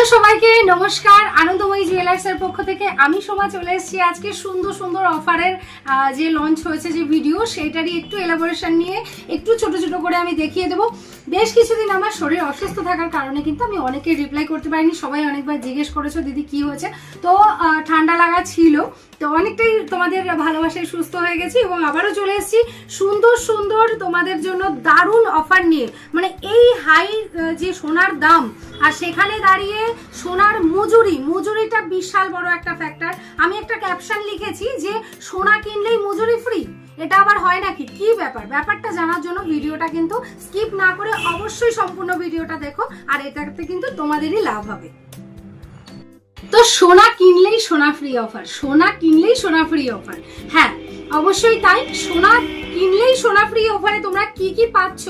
Hello সবাইকে, নমস্কার। আনন্দময়ী jewellers এর পক্ষ থেকে আমি সোমা চলে এসেছি আজকে সুন্দর সুন্দর অফারের যে লঞ্চ হয়েছে যে ভিডিও সেইটারই একটু এলাবোরেশন নিয়ে একটু ছোট ছোট করে আমি দেখিয়ে দেবো। বেশ কিছুদিন আমার শরীর অসুস্থ থাকার কারণে কিন্তু আমি অনেকে রিপ্লাই করতে পারিনি। সবাই অনেকবার জিজ্ঞেস করেছ, দিদি, কি হয়েছে? তো ঠান্ডা লাগা ছিল। তো অনেকটাই তোমাদের ভালোবাসায় সুস্থ হয়ে গেছি এবং আবারও চলে এসেছি সুন্দর সুন্দর তোমাদের জন্য দারুণ অফার নিয়ে। মানে এই হাই যে সোনার দাম, আর সেখানে দাঁড়িয়ে সোনার মজুরি, মজুরিটা বিশাল বড় একটা ফ্যাক্টর আমি একটা ক্যাপশন লিখেছি যে, সোনা কিনলেই মজুরি ফ্রি এটা আবার হয় নাকি? কি ব্যাপার? ব্যাপারটা জানার জন্য ভিডিওটা কিন্তু স্কিপ না করে অবশ্যই সম্পূর্ণ ভিডিওটা দেখো, আর এটাতে কিন্তু তোমাদেরই লাভ হবে। তো সোনা কিনলেই সোনা ফ্রি অফার সোনা কিনলেই সোনা ফ্রি অফার হ্যাঁ অবশ্যই তাই, সোনা কিনলেই সোনা ফ্রি অফারে তোমরা কি কি পাচ্ছ?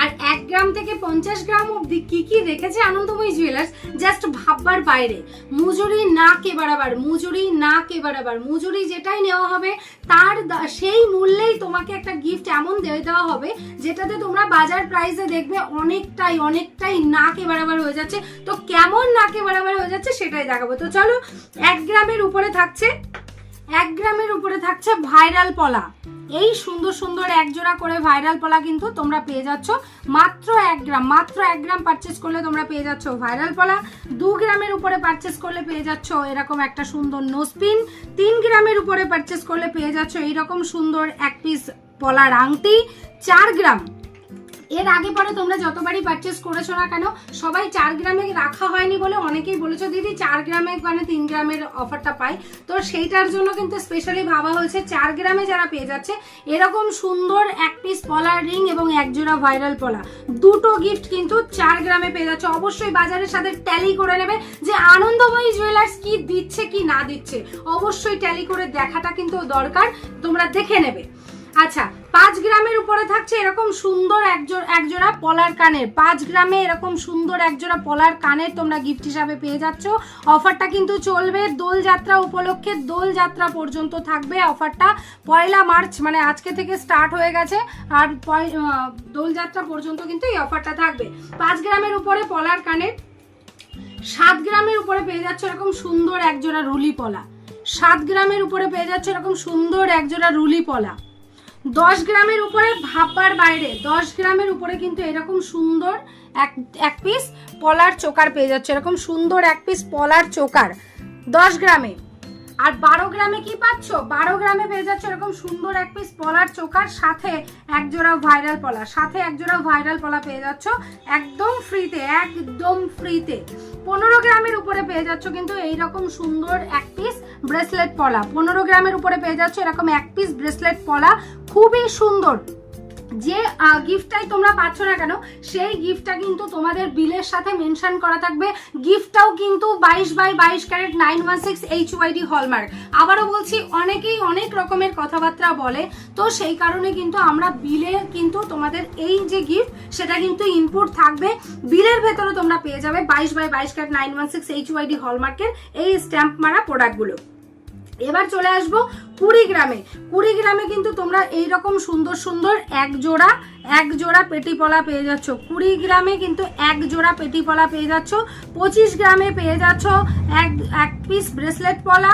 আর এক গ্রাম থেকে পঞ্চাশ গ্রাম অবধি কি কি রেখেছে আনন্দময়ী জুয়েলার্স জাস্ট ভাববার বাইরে। মজুরি না কে বাড়াবার, মজুরি না কে বাড়াবার, মজুরি যেটাই নেওয়া হবে, তার সেই মূল্যেই তোমাকে একটা গিফট এমন দিয়ে দেওয়া হবে, যেটাতে তোমরা বাজার প্রাইসে দেখবে অনেকটাই অনেকটাই নাকে বাড়াবার হয়ে যাচ্ছে। তো কেমন নাকে বাড়াবার হয়ে যাচ্ছে সেটাই দেখাবো। তো চলো, এক গ্রামের উপরে থাকছে। এক গ্রামের উপরে থাকছে ভাইরাল পলা। এই সুন্দর সুন্দর এক জোড়া করে ভাইরাল পলা কিন্তু তোমরা পেয়ে যাচ্ছ। মাত্র এক গ্রাম, মাত্র এক গ্রাম পারচেস করলে তোমরা পেয়ে যাচ্ছ ভাইরাল পলা। দু গ্রামের উপরে পারচেস করলে পেয়ে যাচ্ছ এরকম একটা সুন্দর নোসপিন তিন গ্রামের উপরে পারচেস করলে পেয়ে যাচ্ছ এইরকম সুন্দর এক পিস পলার আংটি। চার গ্রাম। এর আগে পরে তোমরা যতবারই পারচেস করেছ না কেন, সবাই চার গ্রামে রাখা হয়নি বলে অনেকেই বলেছ, দিদি, চার গ্রামে মানে তিন গ্রামের অফারটা পাই। তো সেইটার জন্য কিন্তু স্পেশালি ভাবা হয়েছে, চার গ্রামে যারা পেয়ে যাচ্ছে, এরকম সুন্দর এক পিস পলার রিং এবং এক জোড়া ভাইরাল পলা, দুটো গিফট কিন্তু চার গ্রামে পেয়ে যাচ্ছে। অবশ্যই বাজারের সাথে ট্যালি করে নেবে যে আনন্দময়ী জুয়েলার্স কি দিচ্ছে, কি না দিচ্ছে। অবশ্যই ট্যালি করে দেখাটা কিন্তু দরকার, তোমরা দেখে নেবে। আচ্ছা পাঁচ গ্রামের উপরে থাকছে এরকম সুন্দর একজোড়া পলার কানের পাঁচ গ্রামে এরকম সুন্দর একজোড়া পলার কানের তোমরা গিফট হিসাবে পেয়ে যাচ্ছ। অফারটা কিন্তু চলবে দোলযাত্রা উপলক্ষে। দোলযাত্রা পর্যন্ত থাকবে অফারটা। পয়লা মার্চ মানে আজকে থেকে স্টার্ট হয়ে গেছে। আর দোলযাত্রা পর্যন্ত কিন্তু এই অফারটা থাকবে। পাঁচ গ্রামের উপরে পলার কানের সাত গ্রামের উপরে পেয়ে যাচ্ছে এরকম সুন্দর একজোড়া রুলি পলা। সাত গ্রামের উপরে পেয়ে যাচ্ছে এরকম সুন্দর একজোড়া রুলি পলা। দশ গ্রামের উপরে ভাববার বাইরে, দশ গ্রামের উপরে কিন্তু এরকম সুন্দর এক এক পিস পলার চোকার পেয়ে যাচ্ছে, এরকম সুন্দর এক পিস পলার চোকার, দশ গ্রামে। আর বারো গ্রামে কি পাচ্ছ? বারো গ্রামে পেয়ে যাচ্ছে এরকম সুন্দর এক পিস পলার চোকার, সাথে এক জোড়া ভাইরাল পলা, সাথে এক জোড়া ভাইরাল পলা পেয়ে যাচ্ছ একদম ফ্রিতে একদম ফ্রিতে পনেরো গ্রামের উপরে পেয়ে যাচ্ছ কিন্তু এইরকম সুন্দর এক পিস ব্রেসলেট পলা, পনেরো গ্রামের উপরে পেয়ে যাচ্ছ এরকম এক পিস ব্রেসলেট পলা খুবই সুন্দর। যে গিফটটাই তোমরা পাচ্ছ না কেন, সেই গিফটটা কিন্তু তোমাদের বিলের সাথে মেনশন করা থাকবে। গিফটটাও কিন্তু বাইশ বাই বাইশ carat nine one six H UID hallmark আবারও বলছি, অনেকেই অনেক রকমের কথাবার্তা বলে, তো সেই কারণে কিন্তু আমরা বিলে কিন্তু তোমাদের এই যে গিফট সেটা কিন্তু ইনপুট থাকবে। বিলের ভেতরে তোমরা পেয়ে যাবে বাইশ বাই বাইশ carat nine one six H UID হলমার্কের এই স্ট্যাম্প মারা প্রোডাক্টগুলো এবার চলে আসব কুড়ি গ্রামে কুড়ি গ্রামে কিন্তু তোমরা এই রকম সুন্দর সুন্দর এক জোড়া এক জোড়া পেটিপলা পেয়ে যাচ্ছ। কুড়ি গ্রামে কিন্তু এক জোড়া পেটিপলা পেয়ে যাচ্ছ। পঁচিশ গ্রামে পেয়ে যাচ্ছ এক এক পিস ব্রেসলেট পলা,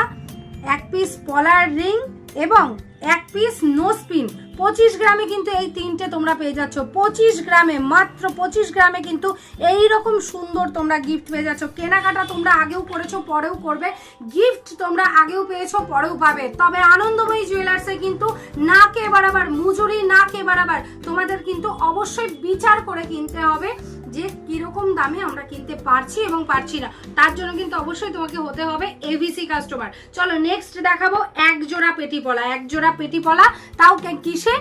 এক পিস পলার রিং এবং এক পিস নোজ পিন পঁচিশ গ্রামে কিন্তু এই তিনটে তোমরা পেয়ে যাচ্ছ। পঁচিশ গ্রামে মাত্র পঁচিশ গ্রামে কিন্তু এই রকম সুন্দর তোমরা গিফট পেয়ে যাচ্ছ। কেনাকাটা তোমরা আগেও করেছ, পরেও করবে। গিফট তোমরা আগেও পেয়েছ, পরেও পাবে। তবে আনন্দময়ী জুয়েলার্সে কিন্তু না কে বাড়াবার মজুরি না কে বাড়াবার তোমাদের কিন্তু অবশ্যই বিচার করে কিনতে হবে। যে কীরকম দামে আমরা কিনতে পারছি এবং পারছি না, তার জন্য কিন্তু অবশ্যই তোমাকে হতে হবে এভিসি কাস্টমার চলো নেক্সট দেখাবো এক জোড়া পেটি পলা এক জোড়া পেটি পলা তাও কিসে?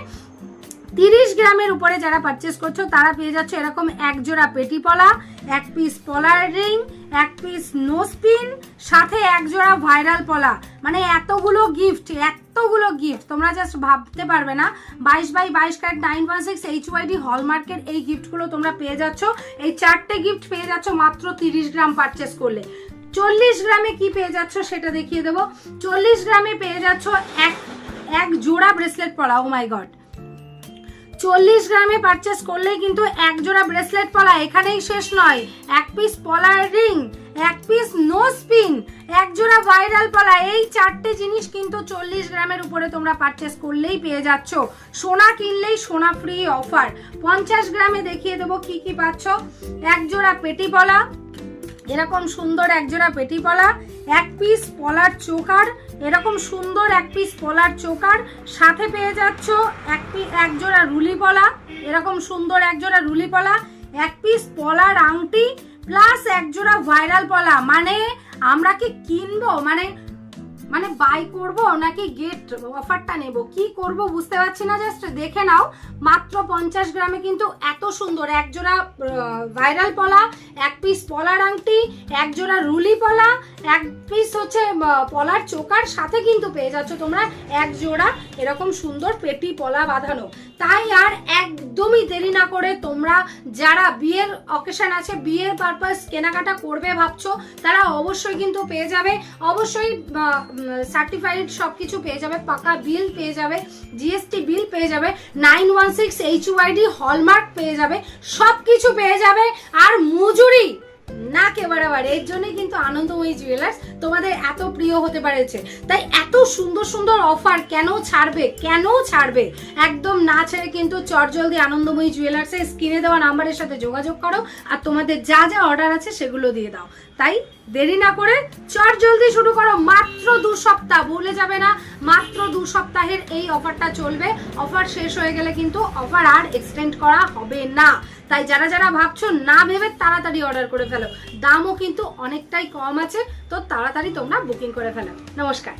তিরিশ গ্রামের উপরে যারা পারচেস করছ, তারা পেয়ে যাচ্ছে এরকম এক জোড়া পেটি পলা এক পিস পলার রিং এক পিস নোজ সাথে এক জোড়া ভাইরাল পলা। মানে এতগুলো গিফট এতগুলো গিফট তোমরা জাস্ট ভাবতে পারবে না। বাইশ বাই বাইশ carat nine one six H UID হলমার্কের এই গিফটগুলো তোমরা পেয়ে যাচ্ছ। এই চারটে গিফট পেয়ে যাচ্ছ মাত্র তিরিশ গ্রাম পারচেস করলে। চল্লিশ গ্রামে কি পেয়ে যাচ্ছ সেটা দেখিয়ে দেবো। চল্লিশ গ্রামে পেয়ে যাচ্ছ এক এক জোড়া ব্রেসলেট পলা। ও মাই গড চল্লিশ গ্রামে পারচেস করলেই কিন্তু এক জোড়া ব্রেসলেট পলা এখানেই শেষ নয়। এক পিস পলার রিং এক পিস নো স্পিন এক জোড়া ভাইরাল পলা। এই চারটে জিনিস কিন্তু চল্লিশ গ্রামের উপরে তোমরা পারচেস করলেই পেয়ে যাচ্ছ। সোনা কিনলেই সোনা ফ্রি অফার পঞ্চাশ গ্রামে দেখিয়ে দেবো কি কি পাচ্ছ। এক জোড়া পেটি পলা, এরকম সুন্দর এক জোড়া পেটি পলা এক পিস পলার চোকার, এরকম সুন্দর এক পিস পলার চোকার। সাথে পেয়ে যাচ্ছ এক পিস এক জোড়া রুলি পলা, এরকম সুন্দর এক জোড়া রুলি পলা, এক পিস পলার আংটি প্লাস এক জোড়া ভাইরাল পলা। মানে আমরা কি কিনবো? মানে মানে বাই করব, নাকি গেট অফারটা নেব? কি করব বুঝতে পারছি না জাস্ট দেখে নাও। মাত্র পঞ্চাশ গ্রামে কিন্তু এত সুন্দর। এক জোড়া ভাইরাল পলা, এক পিস পলার আংটি, এক জোড়া রুলি পলা, এক পিস হচ্ছে পলার চোকার সাথে কিন্তু পেয়ে যাচ্ছ তোমরা এক জোড়া এরকম সুন্দর পেটি পলা বাঁধানো। তাই আর একদমই দেরি না করে তোমরা যারা বিয়ের অকেশন আছে, বিয়ের পারপাস কেনাকাটা করবে ভাবছ, তারা অবশ্যই কিন্তু পেয়ে যাবে। অবশ্যই সার্টিফাইড সব কিছু পেয়ে যাবে, পাকা বিল পেয়ে যাবে জিএসটি বিল পেয়ে যাবে nine one six H UID hallmark পেয়ে যাবে সব কিছু পেয়ে যাবে, আর মজুরি না এর জন্যই কিন্তু আনন্দময়ী জুয়েলার্স তোমাদের এত প্রিয় হতে পারেছে। তাই এত সুন্দর সুন্দর অফার কেন ছাড়বে? কেন ছাড়বে? একদম না ছেড়ে কিন্তু চটজলদি আনন্দময়ী জুয়েলার্সের স্ক্রিনে দেওয়া নাম্বারের সাথে যোগাযোগ করো আর তোমাদের যা যা অর্ডার আছে সেগুলো দিয়ে দাও। তাই দেরি না করে চট জলদি শুরু করো। মাত্র দু সপ্তাহ বলে যাবে না, মাত্র দু সপ্তাহের এই অফারটা চলবে। অফার শেষ হয়ে গেলে কিন্তু অফার আর এক্সটেন্ড করা হবে না। তাই যারা যারা ভাবছ না ভেবে তাড়াতাড়ি অর্ডার করে ফেলো। দামও কিন্তু অনেকটাই কম আছে তো তাড়াতাড়ি তোমরা বুকিং করে ফেলো। নমস্কার।